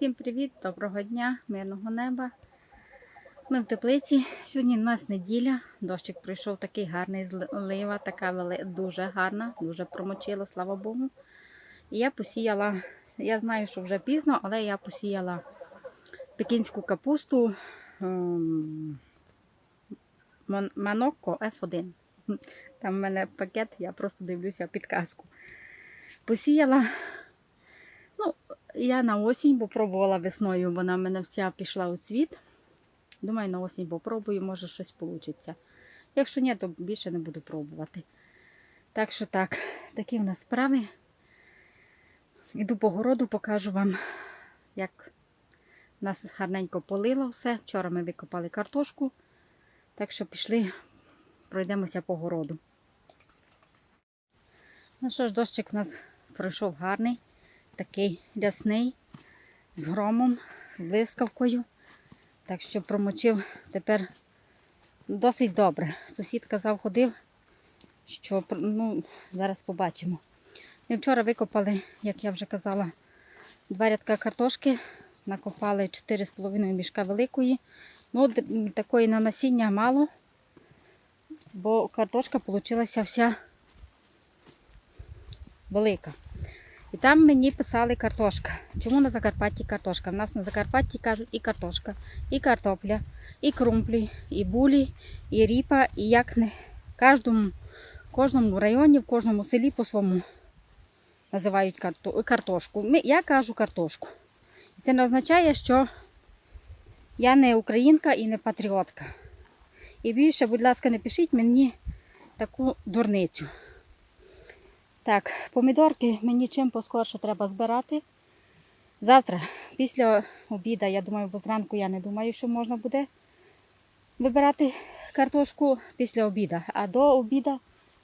Всім привіт, доброго дня, мирного неба. Ми в теплиці. Сьогодні у нас неділя. Дощик прийшов такий гарний злива, така дуже гарна, дуже промочило, слава Богу. І я посіяла, я знаю, що вже пізно, але я посіяла пекінську капусту ем, Манокко F1. Там в мене пакет, я просто дивлюся підказку. Посіяла Ну, я на осінь попробувала весною, вона в мене вся пішла у цвіт. Думаю, на осінь попробую, може щось вийде. Якщо ні, то більше не буду пробувати. Так що так, такі в нас справи. Іду по городу, покажу вам, як нас гарненько полило все. Вчора ми викопали картошку. Так що пішли, пройдемося по городу. Ну що ж, дощик у нас пройшов гарний такий рясний, з громом, з блискавкою. Так що промочив тепер досить добре. Сусід казав, ходив, що ну, зараз побачимо. Ми вчора викопали, як я вже казала, два рядка картошки, накопали 4,5 мішка великої. Ну, такої на насіння мало, бо картошка вийшла вся велика. І там мені писали картошка. Чому на Закарпатті картошка? У нас на Закарпатті кажуть і картошка, і картопля, і крумплі, і булі, і ріпа, і як не кожному, кожному районі, в кожному селі по-своєму називають карто- картошку. Я кажу картошку. І Це не означає, що я не українка і не патріотка. І більше, будь ласка, не пишіть мені таку дурницю. Так, помідорки мені чим поскорше треба збирати. Завтра, після обіду, я думаю, бо зранку я не думаю, що можна буде вибирати картошку після обіду. А до обіду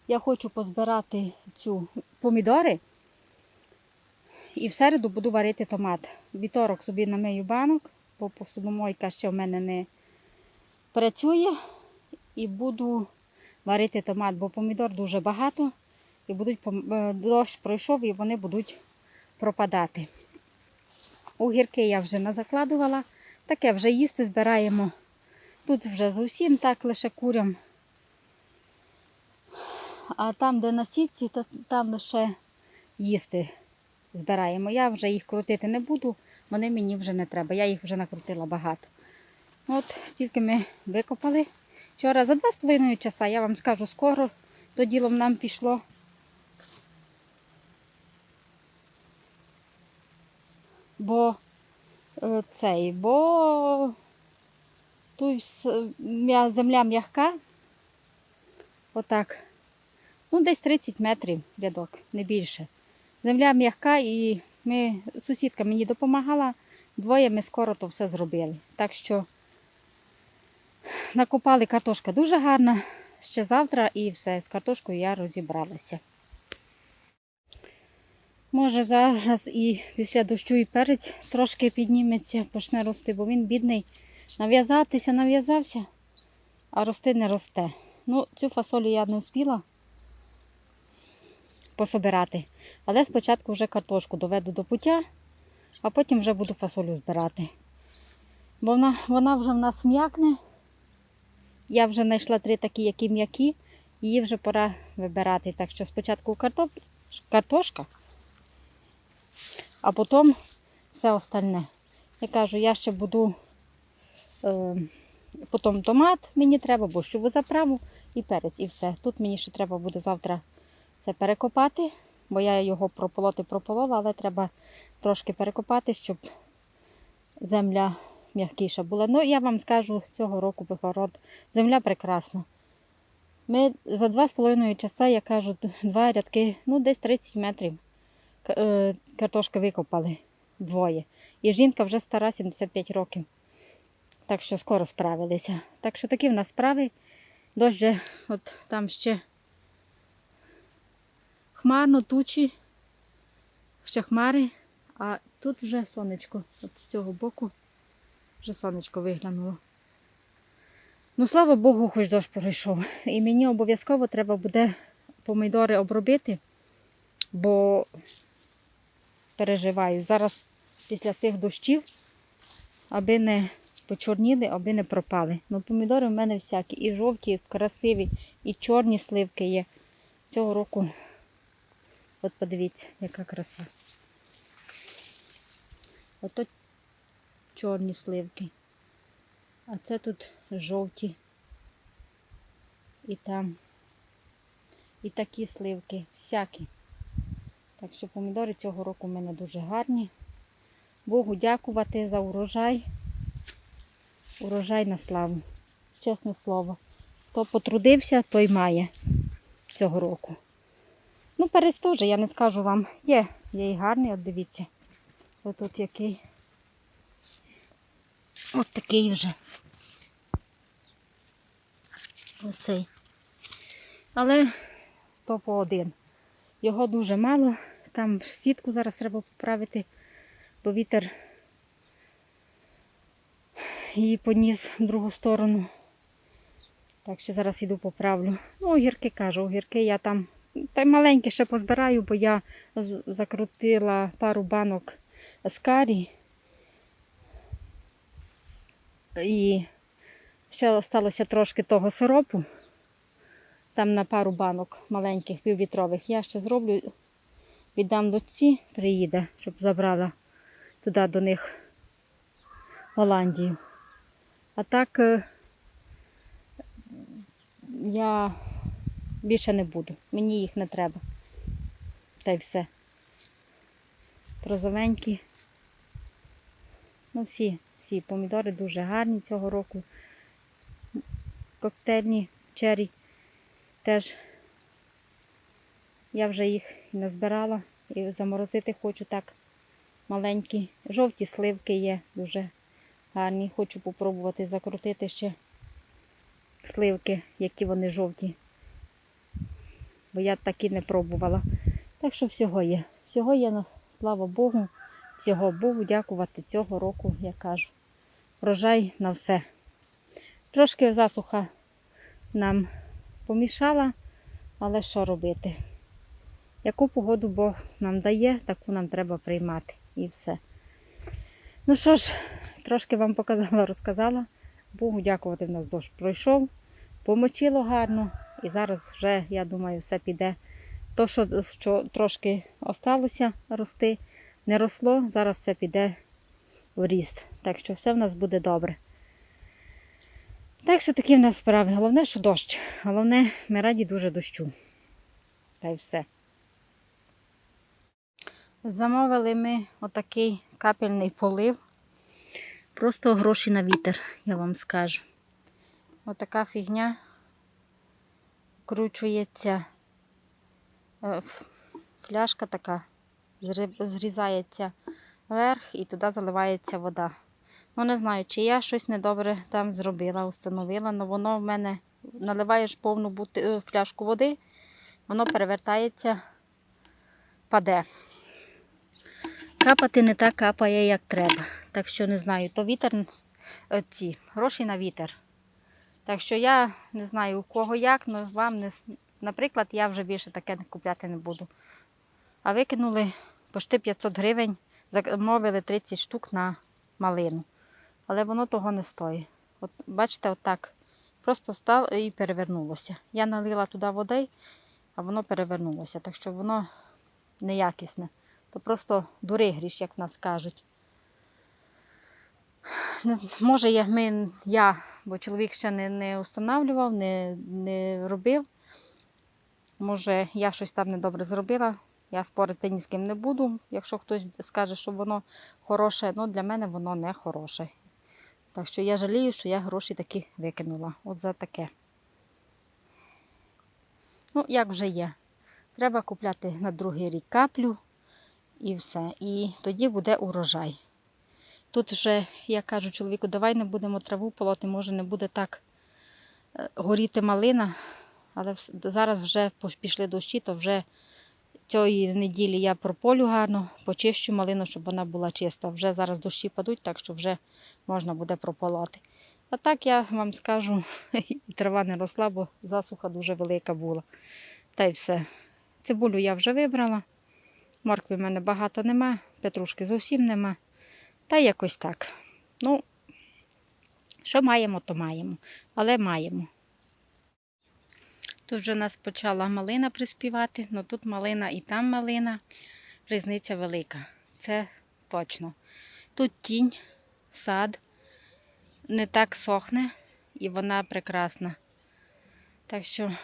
я хочу позбирати цю помідори. І в середу буду варити томат. Вівторок собі намию банок, бо посудомойка ще в мене не працює. І буду варити томат, бо помідор дуже багато і будуть е, дощ пройшов і вони будуть пропадати. Огірки я вже назакладувала. Таке вже їсти збираємо. Тут вже зовсім так лише курям. А там, де на сітці, то там лише їсти збираємо. Я вже їх крутити не буду, вони мені вже не треба. Я їх вже накрутила багато. От стільки ми викопали. Вчора за 2,5 часа, я вам скажу, скоро то ділом нам пішло. Бо е, цей, бо тут земля м'яка. Отак. Ну, десь 30 метрів рядок, не більше. Земля м'яка і ми, сусідка мені допомагала. Двоє ми скоро то все зробили. Так що накопали картошка дуже гарна. Ще завтра і все, з картошкою я розібралася. Може зараз і після дощу і перець трошки підніметься, почне рости, бо він бідний. Нав'язатися нав'язався, а рости не росте. Ну, цю фасолю я не встигла пособирати. Але спочатку вже картошку доведу до пуття, а потім вже буду фасолю збирати. Бо вона, вона вже в нас м'якне. Я вже знайшла три такі, які м'які. Її вже пора вибирати. Так що спочатку картоп... картошка, а потім все остальне. Я кажу, я ще буду е, потім томат мені треба, борщову заправу і перець, і все. Тут мені ще треба буде завтра це перекопати, бо я його прополоти прополола, але треба трошки перекопати, щоб земля м'якіша була. Ну, я вам скажу, цього року город земля прекрасна. Ми за 2,5 часа, я кажу, два рядки, ну десь 30 метрів картошки викопали двоє. І жінка вже стара, 75 років. Так що скоро справилися. Так що такі в нас справи. Дощ же, от там ще хмарно, тучі, ще хмари, а тут вже сонечко. От з цього боку вже сонечко виглянуло. Ну, слава Богу, хоч дощ пройшов. І мені обов'язково треба буде помідори обробити, бо переживаю. Зараз після цих дощів, аби не почорніли, аби не пропали. Ну, помідори в мене всякі. І жовті, і красиві, і чорні сливки є. Цього року, от подивіться, яка краса. Ото чорні сливки. А це тут жовті. І там. І такі сливки, всякі. Так що помідори цього року в мене дуже гарні. Богу дякувати за урожай. Урожай на славу. Чесне слово. Хто потрудився, той має цього року. Ну, перець теж, я не скажу вам. Є, є і гарний, от дивіться. Ось тут який. От такий вже. Оцей. Але то по один. Його дуже мало. Там сітку зараз треба поправити, бо вітер її поніс в другу сторону. Так що зараз іду поправлю. Ну, огірки кажу, огірки я там та маленькі ще позбираю, бо я закрутила пару банок з карі. І ще залишилося трошки того сиропу. Там на пару банок маленьких півлітрових. Я ще зроблю, віддам дочці, приїде, щоб забрала туди до них Голландію. А так е, я більше не буду. Мені їх не треба. Та й все. Прозовенькі. Ну, всі, всі помідори дуже гарні цього року. Коктейльні чері теж. Я вже їх назбирала і заморозити хочу так маленькі. Жовті сливки є дуже гарні. Хочу попробувати закрутити ще сливки, які вони жовті. Бо я такі не пробувала. Так що всього є. Всього є, на- слава Богу. Всього Богу дякувати цього року, я кажу. Врожай на все. Трошки засуха нам помішала, але що робити? Яку погоду Бог нам дає, таку нам треба приймати. І все. Ну що ж, трошки вам показала, розказала. Богу дякувати, в нас дощ пройшов, помочило гарно. І зараз вже, я думаю, все піде. То, що, що трошки осталося рости, не росло, зараз все піде в ріст. Так що все в нас буде добре. Так що такі в нас справи. Головне, що дощ. Головне, ми раді дуже дощу. Та й все. Замовили ми отакий капельний полив. Просто гроші на вітер, я вам скажу. Отака фігня вкручується. е, Фляжка така, зрізається вверх і туди заливається вода. Ну, не знаю, чи я щось недобре там зробила, установила, але воно в мене наливаєш повну е, фляжку води, воно перевертається, паде. Капати не так капає, як треба. Так що не знаю, то вітер, е, ці, гроші на вітер. Так що я не знаю у кого як, але вам не. Наприклад, я вже більше таке купляти не буду. А викинули почти 500 гривень, замовили 30 штук на малину. Але воно того не стоїть. От, бачите, отак. Просто стало і перевернулося. Я налила туди води, а воно перевернулося. Так що воно неякісне. То просто дури гріш, як в нас кажуть. Може, я, ми, я, бо чоловік ще не, не встановлював, не, не робив. Може, я щось там недобре зробила. Я спорити ні з ким не буду. Якщо хтось скаже, що воно хороше, ну для мене воно не хороше. Так що я жалію, що я гроші такі викинула. От за таке. Ну, як вже є. Треба купляти на другий рік каплю і все. І тоді буде урожай. Тут вже, я кажу чоловіку, давай не будемо траву полоти, може не буде так е, горіти малина. Але зараз вже пішли дощі, то вже цієї неділі я прополю гарно, почищу малину, щоб вона була чиста. Вже зараз дощі падуть, так що вже можна буде прополоти. А так я вам скажу, і трава не росла, бо засуха дуже велика була. Та й все. Цибулю я вже вибрала. Моркви в мене багато нема, петрушки зовсім нема. Та якось так. Ну, що маємо, то маємо. Але маємо. Тут вже у нас почала малина приспівати, але тут малина і там малина. Різниця велика. Це точно. Тут тінь, сад, не так сохне і вона прекрасна. Так що,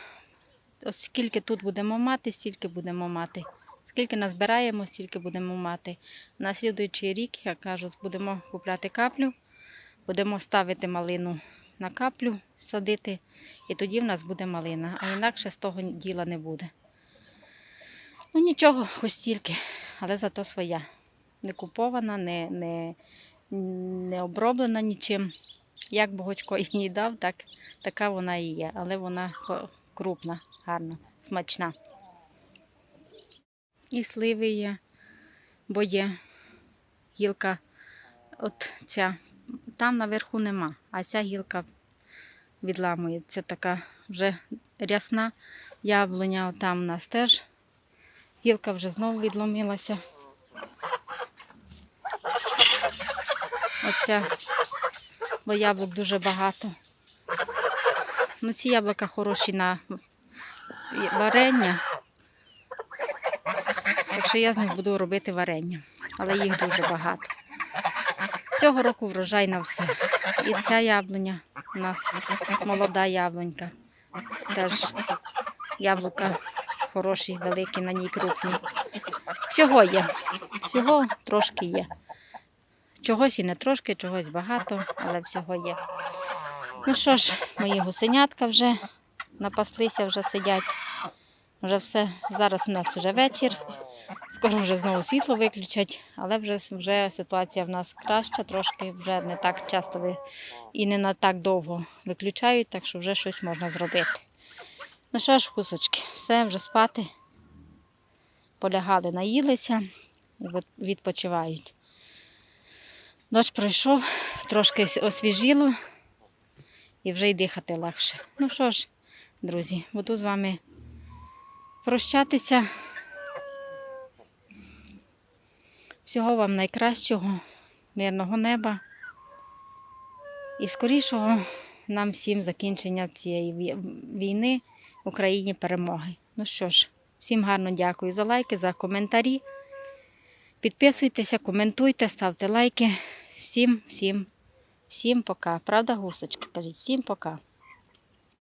ось скільки тут будемо мати, стільки будемо мати. Скільки назбираємо, стільки будемо мати. На слідуючий рік, як кажуть, будемо купляти каплю, будемо ставити малину на каплю, садити, і тоді в нас буде малина, а інакше з того діла не буде. Ну нічого, хоч стільки, але зато своя. Не купована, не, не, не оброблена нічим. Як Богочко їй дав, так, така вона і є. Але вона крупна, гарна, смачна. І сливи є, бо є гілка, от ця, там наверху нема, а ця гілка відламується така вже рясна яблуня, там у нас теж гілка вже знову відломилася. Оця, бо яблук дуже багато. Ну, ці яблука хороші на варення. Так що я з них буду робити варення, але їх дуже багато. Цього року врожай на все. І ця яблуня у нас молода яблунька. Теж яблука хороші, великі, на ній крупні. Всього є. Всього трошки є. Чогось і не трошки, чогось багато, але всього є. Ну що ж, мої гусенятка вже напаслися, вже сидять. Вже все. Зараз у нас вже вечір. Скоро вже знову світло виключать, але вже, вже ситуація в нас краща, трошки вже не так часто ви- і не на так довго виключають, так що вже щось можна зробити. Ну що ж, кусочки, все вже спати. Полягали, наїлися відпочивають. Дощ пройшов, трошки освіжіло і вже й дихати легше. Ну що ж, друзі, буду з вами прощатися. Всього вам найкращого, мирного неба і скорішого нам всім закінчення цієї війни в Україні перемоги. Ну що ж, всім гарно дякую за лайки, за коментарі. Підписуйтеся, коментуйте, ставте лайки. Всім, всім, всім пока. Правда, гусочки? Кажіть, всім пока.